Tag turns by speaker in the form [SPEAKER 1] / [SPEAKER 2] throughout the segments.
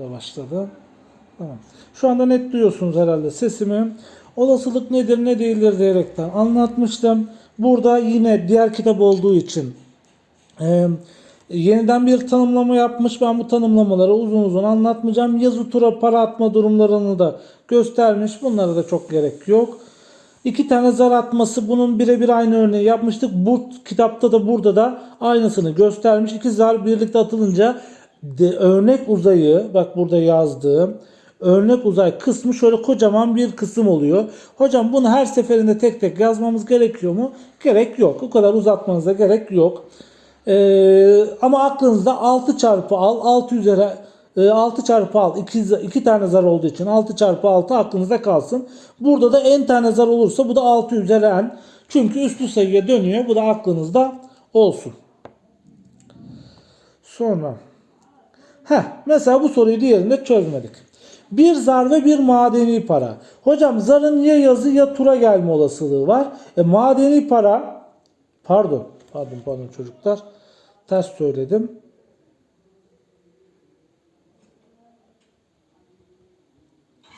[SPEAKER 1] da başladı. Tamam. Şu anda net duyuyorsunuz herhalde sesimi. Olasılık nedir ne değildir diyerekten anlatmıştım. Burada yine diğer kitap olduğu için e, yeniden bir tanımlama yapmış. Ben bu tanımlamaları uzun uzun anlatmayacağım. Yazı tura para atma durumlarını da göstermiş. Bunlara da çok gerek yok. İki tane zar atması bunun birebir aynı örneği yapmıştık. Bu kitapta da burada da aynısını göstermiş. İki zar birlikte atılınca de, örnek uzayı bak burada yazdığım örnek uzay kısmı şöyle kocaman bir kısım oluyor. Hocam bunu her seferinde tek tek yazmamız gerekiyor mu? Gerek yok. O kadar uzatmanıza gerek yok. Ee, ama aklınızda 6 çarpı al 6 üzeri e, 6 çarpı al 2, 2 tane zar olduğu için 6 çarpı 6 aklınızda kalsın. Burada da n tane zar olursa bu da 6 üzeri n. Çünkü üslü sayıya dönüyor. Bu da aklınızda olsun. Sonra Heh, mesela bu soruyu diğerinde çözmedik. Bir zar ve bir madeni para. Hocam zarın ya yazı ya tura gelme olasılığı var. E, madeni para pardon pardon pardon çocuklar ters söyledim.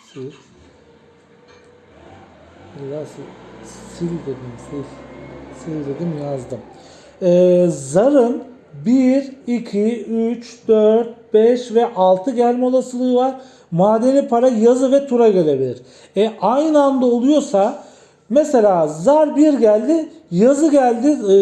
[SPEAKER 1] Sil. Sil, sil dedim sil. Sil dedim yazdım. Ee, zarın 1, 2, 3, 4, 5 ve 6 gelme olasılığı var. Madeni para yazı ve tura gelebilir. E aynı anda oluyorsa mesela zar 1 geldi, yazı geldi, e,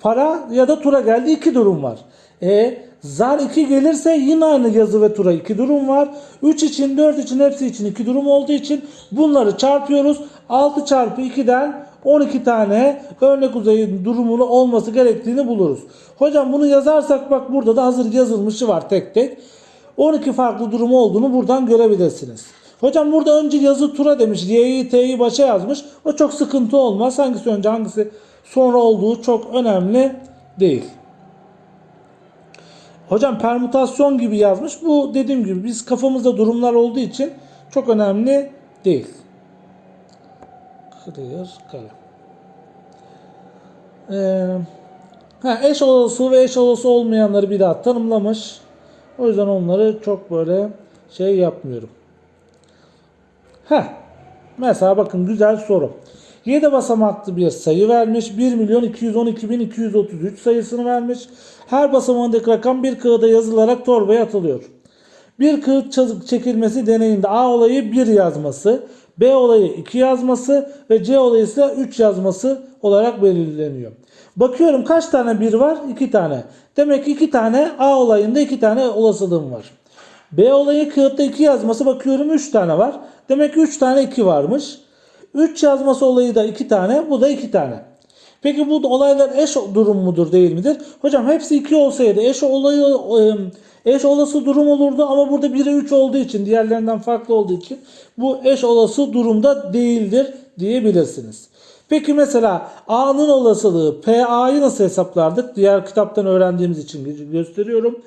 [SPEAKER 1] para ya da tura geldi. iki durum var. E zar 2 gelirse yine aynı yazı ve tura iki durum var. 3 için 4 için hepsi için iki durum olduğu için bunları çarpıyoruz. 6 çarpı 2'den 12 tane örnek uzayın durumunu olması gerektiğini buluruz. Hocam bunu yazarsak bak burada da hazır yazılmışı var tek tek. 12 farklı durumu olduğunu buradan görebilirsiniz. Hocam burada önce yazı tura demiş. Y'yi T'yi başa yazmış. O çok sıkıntı olmaz. Hangisi önce hangisi sonra olduğu çok önemli değil. Hocam permütasyon gibi yazmış. Bu dediğim gibi biz kafamızda durumlar olduğu için çok önemli değil. Clear kalem. Ee, ha, eş olası ve eş olası olmayanları bir daha tanımlamış. O yüzden onları çok böyle şey yapmıyorum. Heh. Mesela bakın güzel soru. 7 basamaklı bir sayı vermiş. 1 milyon 212 bin 233 sayısını vermiş. Her basamağındaki rakam bir kağıda yazılarak torbaya atılıyor. Bir kağıt çekilmesi deneyinde A olayı 1 yazması, B olayı 2 yazması ve C olayı ise 3 yazması olarak belirleniyor. Bakıyorum kaç tane 1 var? 2 tane. Demek ki 2 tane A olayında 2 tane olasılığım var. B olayı kağıtta 2 yazması bakıyorum 3 tane var. Demek ki 3 tane 2 varmış. 3 yazması olayı da 2 tane. Bu da 2 tane. Peki bu olaylar eş durum mudur değil midir? Hocam hepsi 2 olsaydı eş olayı e, eş olası durum olurdu ama burada 1'e 3 olduğu için diğerlerinden farklı olduğu için bu eş olası durumda değildir diyebilirsiniz. Peki mesela A'nın olasılığı PA'yı nasıl hesaplardık? Diğer kitaptan öğrendiğimiz için gösteriyorum.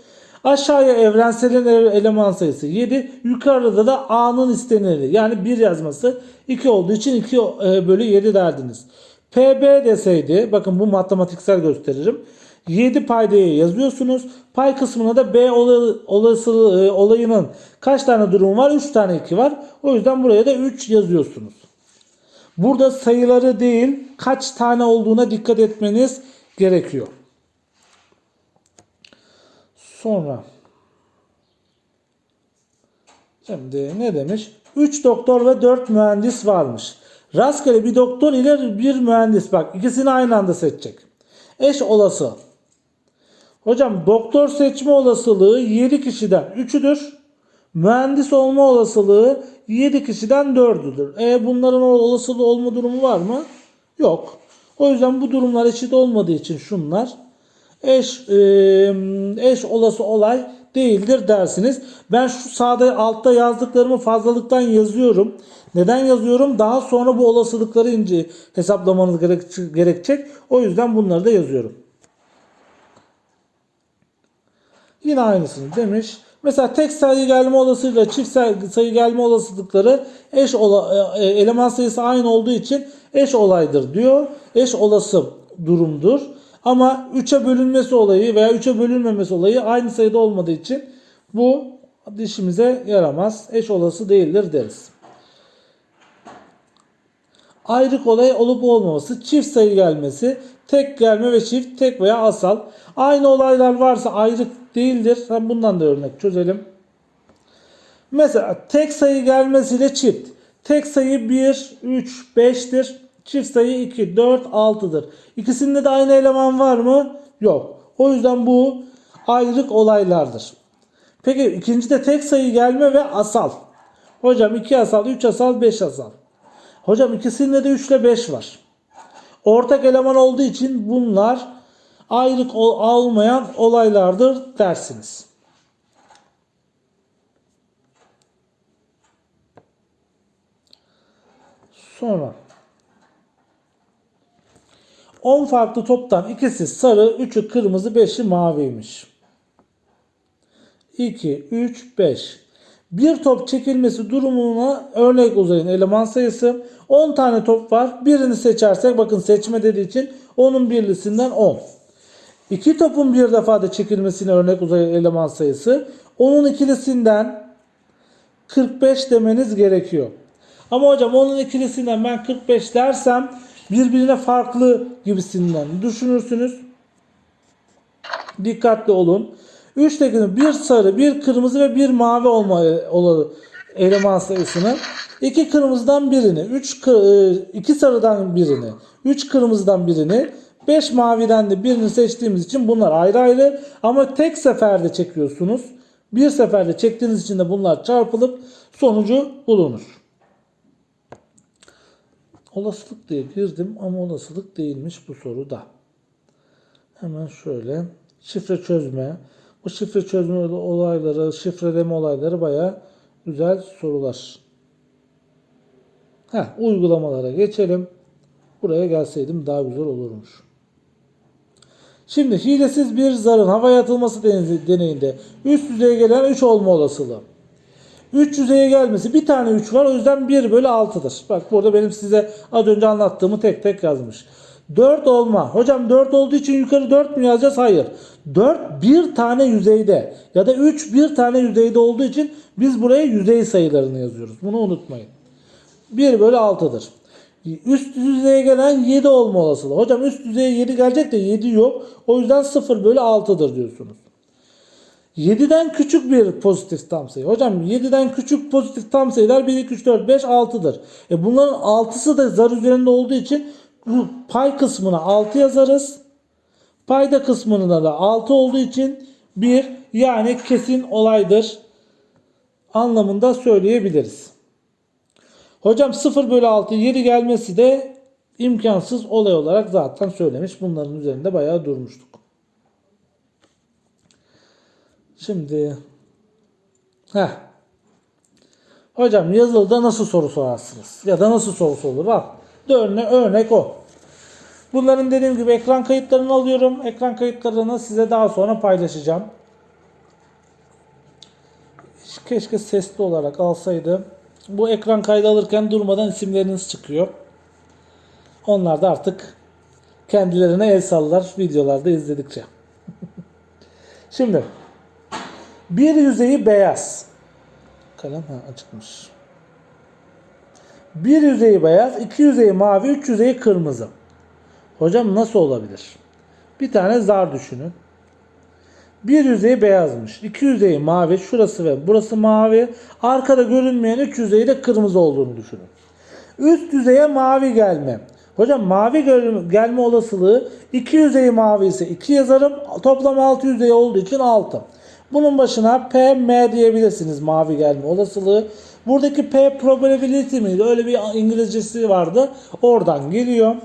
[SPEAKER 1] Aşağıya evrenselin ele- eleman sayısı 7. Yukarıda da A'nın isteneni yani 1 yazması 2 olduğu için 2 e, bölü 7 derdiniz. PB deseydi bakın bu matematiksel gösteririm. 7 paydaya yazıyorsunuz. Pay kısmına da B ola- olasılığı e, olayının kaç tane durum var? 3 tane 2 var. O yüzden buraya da 3 yazıyorsunuz. Burada sayıları değil kaç tane olduğuna dikkat etmeniz gerekiyor. Sonra Şimdi ne demiş? 3 doktor ve 4 mühendis varmış. Rastgele bir doktor ile bir mühendis bak ikisini aynı anda seçecek. Eş olası. Hocam doktor seçme olasılığı 7 kişiden 3'üdür. Mühendis olma olasılığı 7 kişiden 4'üdür. E bunların olasılığı olma durumu var mı? Yok. O yüzden bu durumlar eşit olmadığı için şunlar eş eş olası olay değildir dersiniz. Ben şu sağda altta yazdıklarımı fazlalıktan yazıyorum. Neden yazıyorum? Daha sonra bu olasılıkları ince hesaplamanız gerek- gerekecek. O yüzden bunları da yazıyorum. Yine aynısını demiş. Mesela tek sayı gelme olasılığıyla çift sayı gelme olasılıkları eş ola, e, eleman sayısı aynı olduğu için eş olaydır diyor. Eş olası durumdur. Ama 3'e bölünmesi olayı veya 3'e bölünmemesi olayı aynı sayıda olmadığı için bu dişimize yaramaz. Eş olası değildir deriz. Ayrık olay olup olmaması, çift sayı gelmesi, tek gelme ve çift, tek veya asal. Aynı olaylar varsa ayrık değildir. Hem bundan da örnek çözelim. Mesela tek sayı gelmesiyle çift. Tek sayı 1, 3, 5'tir. Çift sayı 2, 4, 6'dır. İkisinde de aynı eleman var mı? Yok. O yüzden bu ayrık olaylardır. Peki ikincide tek sayı gelme ve asal. Hocam 2 asal, 3 asal, 5 asal. Hocam ikisinde de 3 ile 5 var. Ortak eleman olduğu için bunlar ayrık ol- olmayan olaylardır dersiniz. Sonra 10 farklı toptan ikisi sarı, 3'ü kırmızı, 5'i maviymiş. 2, 3, 5. Bir top çekilmesi durumuna örnek uzayın eleman sayısı. 10 tane top var. Birini seçersek bakın seçme dediği için onun birlisinden 10. İki topun bir defada çekilmesine örnek uzayın eleman sayısı. Onun ikilisinden 45 demeniz gerekiyor. Ama hocam onun ikilisinden ben 45 dersem birbirine farklı gibisinden düşünürsünüz. Dikkatli olun. 3 tekinin bir sarı, bir kırmızı ve bir mavi olma olan eleman sayısını 2 kırmızıdan birini, 3 2 sarıdan birini, 3 kırmızıdan birini, 5 maviden de birini seçtiğimiz için bunlar ayrı ayrı ama tek seferde çekiyorsunuz. Bir seferde çektiğiniz için de bunlar çarpılıp sonucu bulunur. Olasılık diye girdim ama olasılık değilmiş bu soruda. Hemen şöyle şifre çözme. Bu şifre çözme olayları, şifreleme olayları baya güzel sorular. Heh, uygulamalara geçelim. Buraya gelseydim daha güzel olurmuş. Şimdi hilesiz bir zarın havaya atılması deneyinde üst düzeye gelen 3 olma olasılığı. 3 yüzeye gelmesi bir tane 3 var o yüzden 1 bölü 6'dır. Bak burada benim size az önce anlattığımı tek tek yazmış. 4 olma. Hocam 4 olduğu için yukarı 4 mü yazacağız? Hayır. 4 bir tane yüzeyde ya da 3 bir tane yüzeyde olduğu için biz buraya yüzey sayılarını yazıyoruz. Bunu unutmayın. 1 bölü 6'dır. Üst düzeye gelen 7 olma olasılığı. Hocam üst düzeye 7 gelecek de 7 yok. O yüzden 0 bölü 6'dır diyorsunuz. 7'den küçük bir pozitif tam sayı. Hocam 7'den küçük pozitif tam sayılar 1, 2, 3, 4, 5, 6'dır. E bunların 6'sı da zar üzerinde olduğu için pay kısmına 6 yazarız. Payda kısmına da 6 olduğu için 1 yani kesin olaydır anlamında söyleyebiliriz. Hocam 0 bölü 6 7 gelmesi de imkansız olay olarak zaten söylemiş. Bunların üzerinde bayağı durmuştuk. Şimdi heh. Hocam yazılıda nasıl soru sorarsınız? Ya da nasıl soru sorulur? Al. Örne, örnek o. Bunların dediğim gibi ekran kayıtlarını alıyorum. Ekran kayıtlarını size daha sonra paylaşacağım. Keşke sesli olarak alsaydı. Bu ekran kaydı alırken durmadan isimleriniz çıkıyor. Onlar da artık kendilerine el sallar videolarda izledikçe. Şimdi bir yüzeyi beyaz. Kalem ha, açıkmış. Bir yüzeyi beyaz, iki yüzeyi mavi, üç yüzeyi kırmızı. Hocam nasıl olabilir? Bir tane zar düşünün. Bir yüzeyi beyazmış. iki yüzeyi mavi. Şurası ve burası mavi. Arkada görünmeyen üç yüzeyi de kırmızı olduğunu düşünün. Üst yüzeye mavi gelme. Hocam mavi gelme olasılığı iki yüzeyi mavi ise 2 yazarım. Toplam 6 yüzeyi olduğu için 6. Bunun başına P, M diyebilirsiniz mavi gelme olasılığı. Buradaki P probability miydi? Öyle bir İngilizcesi vardı. Oradan geliyor.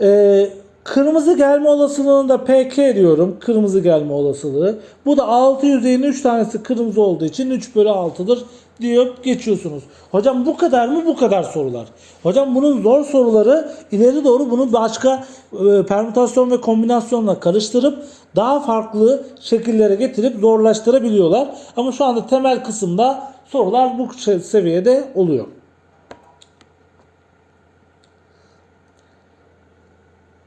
[SPEAKER 1] Ee, kırmızı gelme olasılığını da PK diyorum. Kırmızı gelme olasılığı. Bu da 6 yüzeyin 3 tanesi kırmızı olduğu için 3 bölü 6'dır diyor geçiyorsunuz. Hocam bu kadar mı? Bu kadar sorular. Hocam bunun zor soruları ileri doğru bunu başka e, permütasyon ve kombinasyonla karıştırıp daha farklı şekillere getirip zorlaştırabiliyorlar. Ama şu anda temel kısımda sorular bu seviyede oluyor.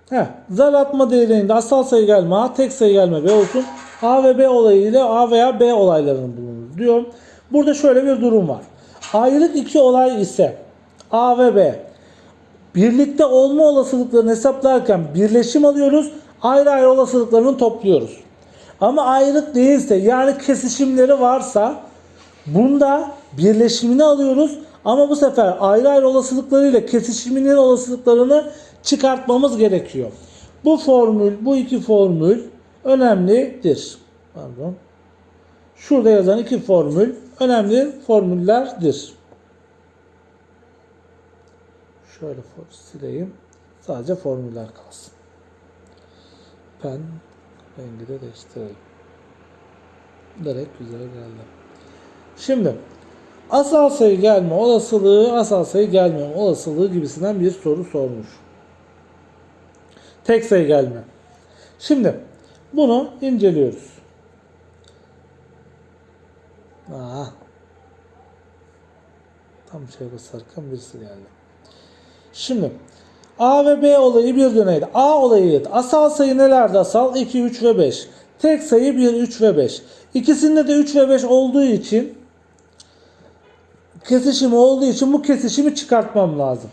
[SPEAKER 1] Heh, zar atma değerinde asal sayı gelme A, tek sayı gelme B olsun. A ve B olayı ile A veya B olaylarını bulunuz diyor. Burada şöyle bir durum var. Ayrık iki olay ise A ve B birlikte olma olasılıklarını hesaplarken birleşim alıyoruz. Ayrı ayrı olasılıklarını topluyoruz. Ama ayrık değilse yani kesişimleri varsa bunda birleşimini alıyoruz. Ama bu sefer ayrı ayrı olasılıklarıyla kesişiminin olasılıklarını çıkartmamız gerekiyor. Bu formül, bu iki formül önemlidir. Pardon. Şurada yazan iki formül önemli formüllerdir. Şöyle sileyim. Sadece formüller kalsın. Pen rengi de değiştirelim. Direkt güzel geldi. Şimdi asal sayı gelme olasılığı, asal sayı gelmeme olasılığı gibisinden bir soru sormuş. Tek sayı gelme. Şimdi bunu inceliyoruz. Aa. Tam şey basarken birisi geldi. Şimdi A ve B olayı bir döneydi. A olayı asal sayı nelerdi asal? 2, 3 ve 5. Tek sayı 1, 3 ve 5. İkisinde de 3 ve 5 olduğu için kesişimi olduğu için bu kesişimi çıkartmam lazım.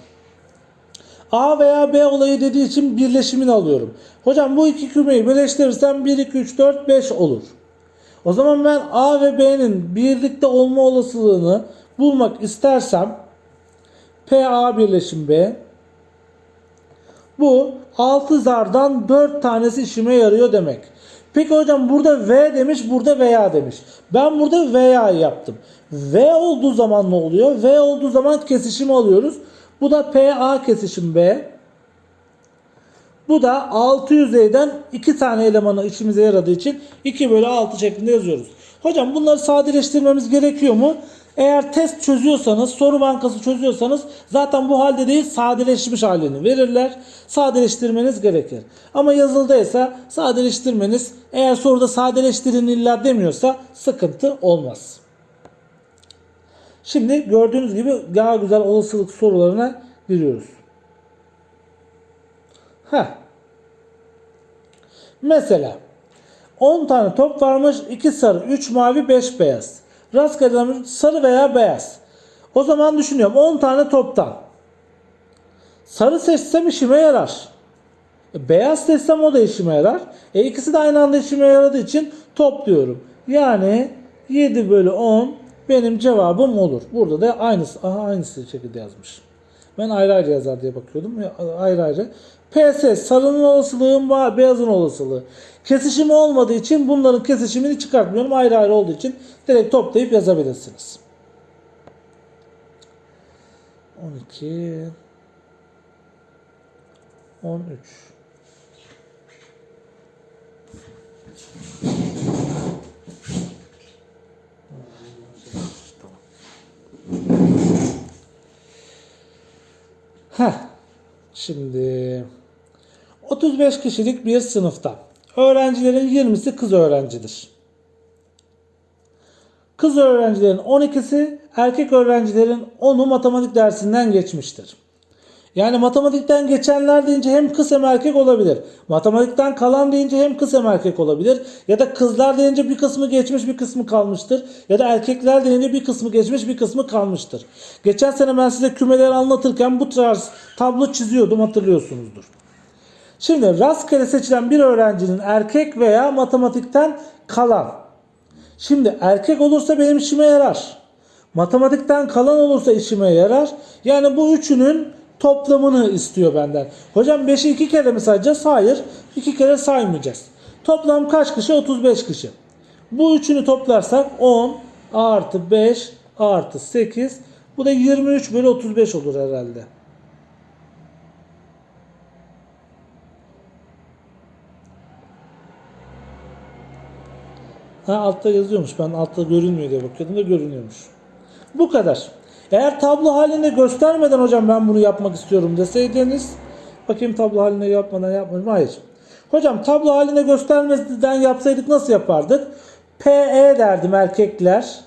[SPEAKER 1] A veya B olayı dediği için birleşimini alıyorum. Hocam bu iki kümeyi birleştirirsem 1, 2, 3, 4, 5 olur. O zaman ben A ve B'nin birlikte olma olasılığını bulmak istersem PA birleşim B bu 6 zardan 4 tanesi işime yarıyor demek. Peki hocam burada V demiş, burada veya demiş. Ben burada veya yaptım. V olduğu zaman ne oluyor? V olduğu zaman kesişim alıyoruz. Bu da PA kesişim B. Bu da 6 yüzeyden 2 tane elemanı işimize yaradığı için 2 bölü 6 şeklinde yazıyoruz. Hocam bunları sadeleştirmemiz gerekiyor mu? Eğer test çözüyorsanız, soru bankası çözüyorsanız zaten bu halde değil sadeleşmiş halini verirler. Sadeleştirmeniz gerekir. Ama yazıldaysa sadeleştirmeniz eğer soruda sadeleştirin illa demiyorsa sıkıntı olmaz. Şimdi gördüğünüz gibi daha güzel olasılık sorularına giriyoruz. Heh. Mesela 10 tane top varmış. 2 sarı, 3 mavi, 5 beyaz. Rastgele sarı veya beyaz. O zaman düşünüyorum 10 tane toptan. Sarı seçsem işime yarar. E, Beyaz seçsem o da işime yarar. E ikisi de aynı anda işime yaradığı için topluyorum. Yani 7 bölü 10 benim cevabım olur. Burada da aynısı, aha aynısı şekilde yazmış. Ben ayrı ayrı yazar diye bakıyordum. Ayrı ayrı. PS sarının olasılığı var, beyazın olasılığı. Kesişimi olmadığı için bunların kesişimini çıkartmıyorum. Ayrı ayrı olduğu için direkt toplayıp yazabilirsiniz. 12 13 Heh. Şimdi 35 kişilik bir sınıfta öğrencilerin 20'si kız öğrencidir. Kız öğrencilerin 12'si erkek öğrencilerin 10'u matematik dersinden geçmiştir. Yani matematikten geçenler deyince hem kız hem erkek olabilir. Matematikten kalan deyince hem kız hem erkek olabilir. Ya da kızlar deyince bir kısmı geçmiş bir kısmı kalmıştır. Ya da erkekler deyince bir kısmı geçmiş bir kısmı kalmıştır. Geçen sene ben size kümeleri anlatırken bu tarz tablo çiziyordum hatırlıyorsunuzdur. Şimdi rastgele seçilen bir öğrencinin erkek veya matematikten kalan. Şimdi erkek olursa benim işime yarar. Matematikten kalan olursa işime yarar. Yani bu üçünün toplamını istiyor benden. Hocam 5'i 2 kere mi sayacağız? Hayır. 2 kere saymayacağız. Toplam kaç kişi? 35 kişi. Bu üçünü toplarsak 10 artı 5 artı 8 bu da 23 bölü 35 olur herhalde. Ha altta yazıyormuş. Ben altta görünmüyor diye bakıyordum da görünüyormuş. Bu kadar. Eğer tablo halinde göstermeden hocam ben bunu yapmak istiyorum deseydiniz bakayım tablo halinde yapmadan yapmadım. Hayır. Hocam tablo halinde göstermeden yapsaydık nasıl yapardık? PE derdim erkekler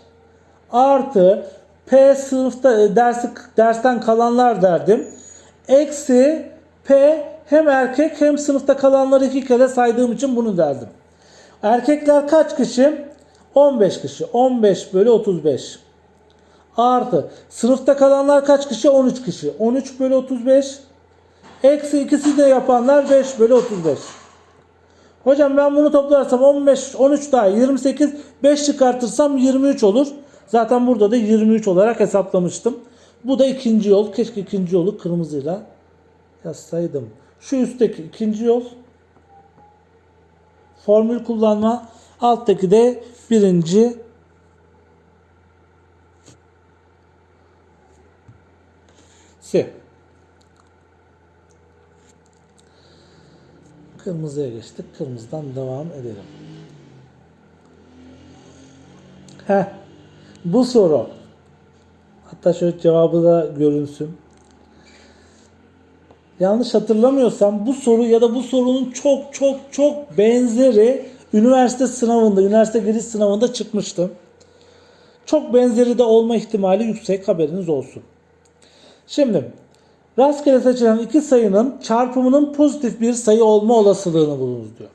[SPEAKER 1] artı P sınıfta e, dersi dersten kalanlar derdim. Eksi P hem erkek hem sınıfta kalanları iki kere saydığım için bunu derdim. Erkekler kaç kişi? 15 kişi. 15 bölü 35. Artı. Sınıfta kalanlar kaç kişi? 13 kişi. 13 bölü 35. Eksi ikisi de yapanlar 5 bölü 35. Hocam ben bunu toplarsam 15, 13 daha 28, 5 çıkartırsam 23 olur. Zaten burada da 23 olarak hesaplamıştım. Bu da ikinci yol. Keşke ikinci yolu kırmızıyla yazsaydım. Şu üstteki ikinci yol. Formül kullanma. Alttaki de birinci si. Kırmızıya geçtik. Kırmızıdan devam edelim. Heh. Bu soru. Hatta şöyle cevabı da görünsün. Yanlış hatırlamıyorsam bu soru ya da bu sorunun çok çok çok benzeri üniversite sınavında, üniversite giriş sınavında çıkmıştı. Çok benzeri de olma ihtimali yüksek haberiniz olsun. Şimdi rastgele seçilen iki sayının çarpımının pozitif bir sayı olma olasılığını bulunuz diyor.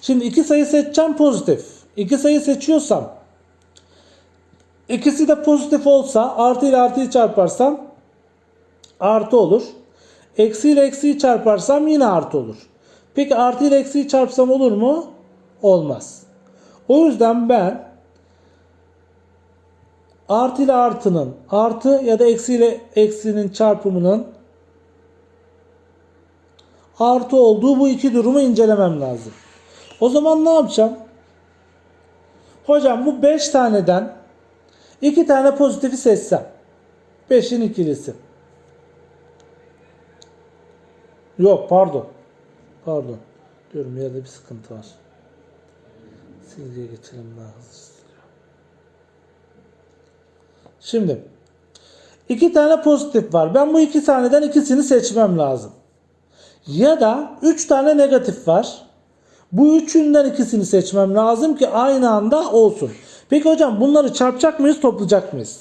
[SPEAKER 1] Şimdi iki sayı seçeceğim pozitif. İki sayı seçiyorsam ikisi de pozitif olsa artı ile artıyı çarparsam artı olur. Eksi ile eksiyi çarparsam yine artı olur. Peki artı ile eksiyi çarpsam olur mu? Olmaz. O yüzden ben artı ile artının artı ya da eksi ile eksinin çarpımının artı olduğu bu iki durumu incelemem lazım. O zaman ne yapacağım? Hocam bu 5 taneden 2 tane pozitifi seçsem. 5'in ikilisi. Yok pardon. Pardon. Diyorum yerde bir sıkıntı var. Silgiye geçelim daha hızlı. Şimdi iki tane pozitif var. Ben bu iki taneden ikisini seçmem lazım. Ya da üç tane negatif var. Bu üçünden ikisini seçmem lazım ki aynı anda olsun. Peki hocam bunları çarpacak mıyız, toplayacak mıyız?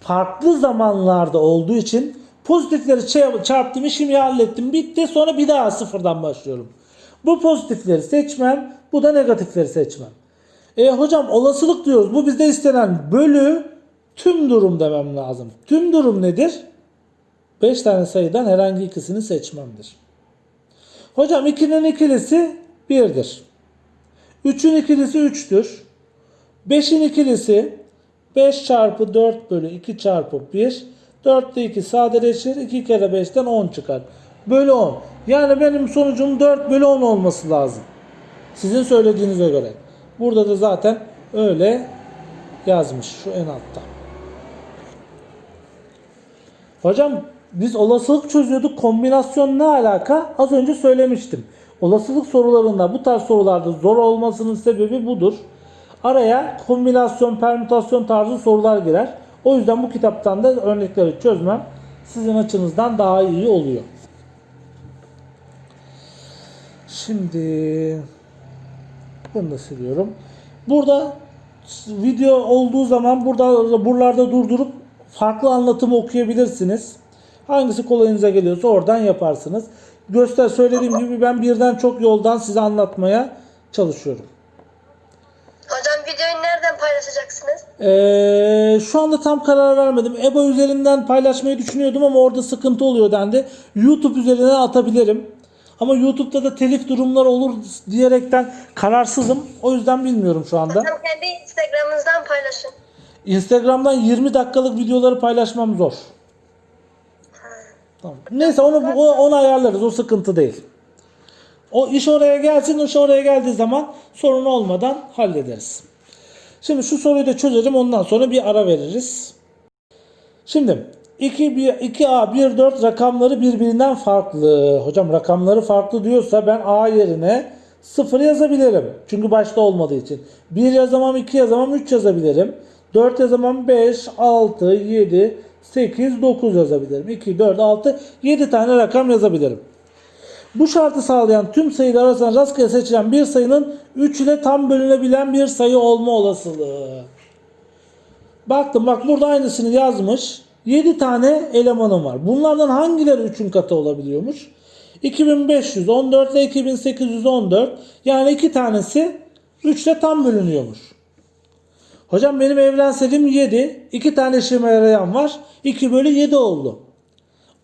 [SPEAKER 1] Farklı zamanlarda olduğu için pozitifleri çarptım, işimi hallettim, bitti. Sonra bir daha sıfırdan başlıyorum. Bu pozitifleri seçmem, bu da negatifleri seçmem. E hocam olasılık diyoruz. Bu bizde istenen bölü tüm durum demem lazım. Tüm durum nedir? 5 tane sayıdan herhangi ikisini seçmemdir. Hocam 2'nin ikilisi 1'dir. 3'ün ikilisi 3'tür. 5'in ikilisi 5 çarpı 4 bölü 2 çarpı 1. 4 ile 2 sadeleşir. 2 kere 5'ten 10 çıkar. Bölü 10. Yani benim sonucum 4 bölü 10 olması lazım. Sizin söylediğinize göre. Burada da zaten öyle yazmış şu en altta. Hocam biz olasılık çözüyorduk. Kombinasyon ne alaka? Az önce söylemiştim. Olasılık sorularında bu tarz sorularda zor olmasının sebebi budur. Araya kombinasyon, permütasyon tarzı sorular girer. O yüzden bu kitaptan da örnekleri çözmem sizin açınızdan daha iyi oluyor. Şimdi bunu da siliyorum. Burada video olduğu zaman burada buralarda durdurup farklı anlatımı okuyabilirsiniz. Hangisi kolayınıza geliyorsa oradan yaparsınız. Göster söylediğim gibi ben birden çok yoldan size anlatmaya çalışıyorum.
[SPEAKER 2] Hocam videoyu nereden paylaşacaksınız?
[SPEAKER 1] Ee, şu anda tam karar vermedim. EBA üzerinden paylaşmayı düşünüyordum ama orada sıkıntı oluyor dendi. YouTube üzerinden atabilirim. Ama YouTube'da da telif durumlar olur diyerekten kararsızım. O yüzden bilmiyorum şu anda.
[SPEAKER 2] Hocam kendi Instagram'ınızdan paylaşın.
[SPEAKER 1] Instagram'dan 20 dakikalık videoları paylaşmam zor. Tamam. Neyse onu o- onu ayarlarız. O sıkıntı değil. O iş oraya gelsin, iş oraya geldiği zaman sorun olmadan hallederiz. Şimdi şu soruyu da çözelim. Ondan sonra bir ara veririz. Şimdi 2 1 2A 1 4 rakamları birbirinden farklı. Hocam rakamları farklı diyorsa ben A yerine 0 yazabilirim. Çünkü başta olmadığı için. 1 yazamam, 2 yazamam, 3 yazabilirim. 4 yazamam, 5, 6, 7, 8, 9 yazabilirim. 2, 4, 6, 7 tane rakam yazabilirim. Bu şartı sağlayan tüm sayılar arasından rastgele seçilen bir sayının 3 ile tam bölünebilen bir sayı olma olasılığı. Baktım bak burada aynısını yazmış. 7 tane elemanım var. Bunlardan hangileri 3'ün katı olabiliyormuş? 2514 ile 2814 yani iki tanesi 3 de tam bölünüyormuş. Hocam benim evrenseliğim 7. 2 tane işime yarayan var. 2 bölü 7 oldu.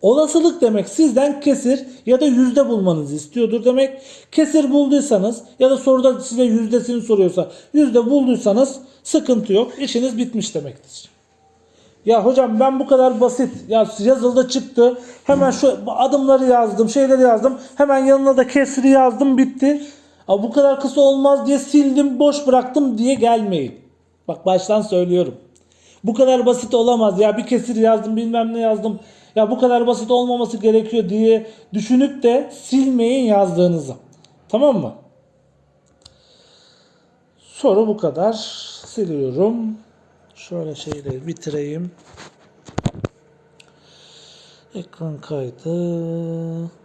[SPEAKER 1] Olasılık demek sizden kesir ya da yüzde bulmanızı istiyordur demek. Kesir bulduysanız ya da soruda size yüzdesini soruyorsa yüzde bulduysanız sıkıntı yok. İşiniz bitmiş demektir. Ya hocam ben bu kadar basit ya yazıldı çıktı hemen şu adımları yazdım şeyleri yazdım hemen yanına da kesri yazdım bitti. Ama bu kadar kısa olmaz diye sildim boş bıraktım diye gelmeyin. Bak baştan söylüyorum. Bu kadar basit olamaz ya bir kesir yazdım bilmem ne yazdım. Ya bu kadar basit olmaması gerekiyor diye düşünüp de silmeyin yazdığınızı. Tamam mı? Soru bu kadar. Siliyorum. Şöyle şeyleri bitireyim. Ekran kaydı.